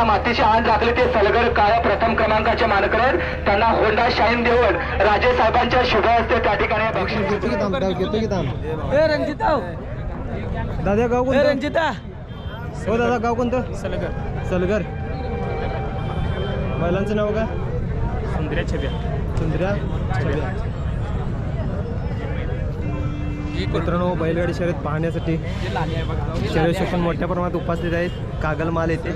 या मातीची आण राखली ते सलगर काळ्या प्रथम क्रमांकाचे मानकर आहेत त्यांना होंडा शाईन देऊन राजे साहेबांच्या शुभ हस्ते त्या ठिकाणी बक्षीस रंजिता दादा गाव ए कोणतं रंजिता. हो दादा गाव कोणतं? सलगर. सलगर. बैलांचं नाव काय? सुंदर्या छब्या. सुंदर्या छब्या. मित्रांनो बैलगाडी शर्यत पाहण्यासाठी शर्यत पण मोठ्या प्रमाणात उपस्थित आहेत. कागल माल येथे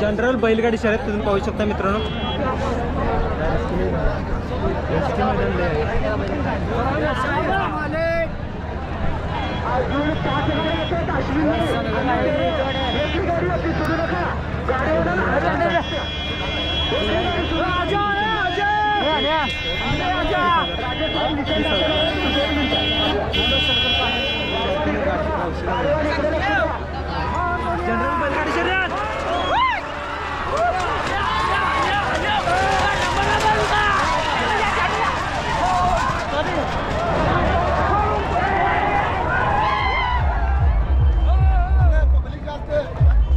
जनरल बैलगाडी शर्यत तुम्ही पाहू शकता मित्रांनो. एसटी मैदान लय आहे. जनरल बैलगाडी शर्यत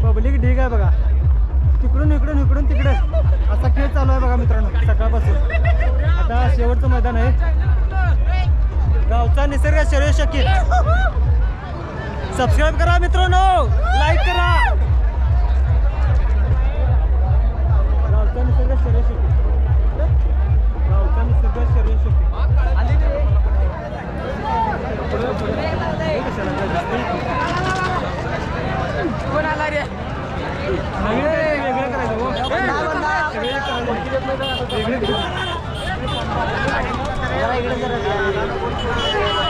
पब्लिक ढीग आहे बघा. तिकडून इकडून इकडून तिकडे असा खेळ चालू आहे बघा मित्रांनो सकाळपासून. आता शेवटचं मैदान आहे. गावचा निसर्ग शरीर शकील सबस्क्राईब करा मित्रांनो. लाईक करा. गावचा निसर्ग शरीर शकील गावचा निसर्ग शरीर शकील कोण आला रे? नवीन काहीतरी वेगळं करायचं இழந்துடுறது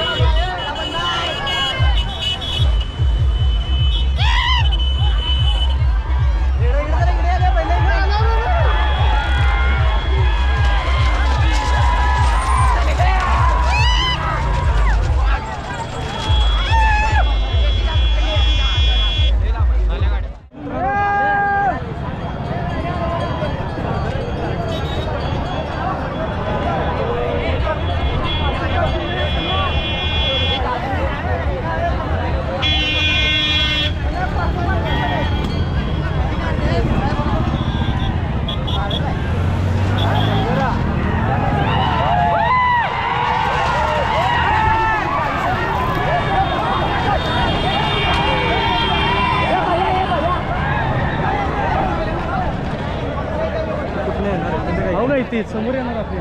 हो ना इथे? समोर येणार आपले.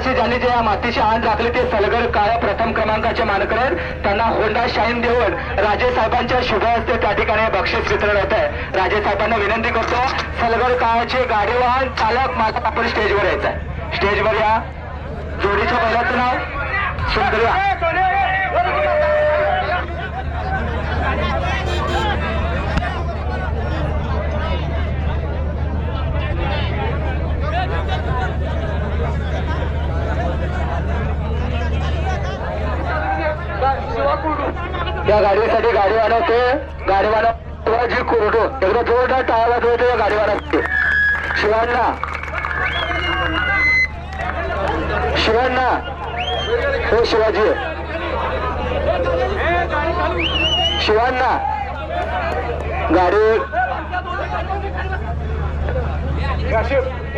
असे अभिमानाची ज्यांनी जे या मातीशी आण राखली ते सलगर काळ्या प्रथम क्रमांकाचे मानकर आहेत त्यांना होंडा शाईन देऊन राजे साहेबांच्या शुभ हस्ते त्या ठिकाणी बक्षीस वितरण होत आहे राजे साहेबांना विनंती करतो सलगर काळाचे गाडीवाहन चालक माझा आपण स्टेजवर यायचं आहे स्टेजवर या. जोडीच्या बैलाचं नाव सुंदर्या. त्या गाडीसाठी गाडी वाढवते. गाडी वाढवजी कोरडो एकदा जोरदार टाळा वाजवतो या गाडी वाढवते. शिवांना. शिवांना. हो शिवाजी. शिवांना. गाडी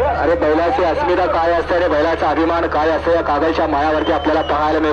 अरे बैलाची अस्मिता काय असते? अरे बैलाचा अभिमान काय असतो? या कागलच्या मायावरती आपल्याला पाहायला मिळतो.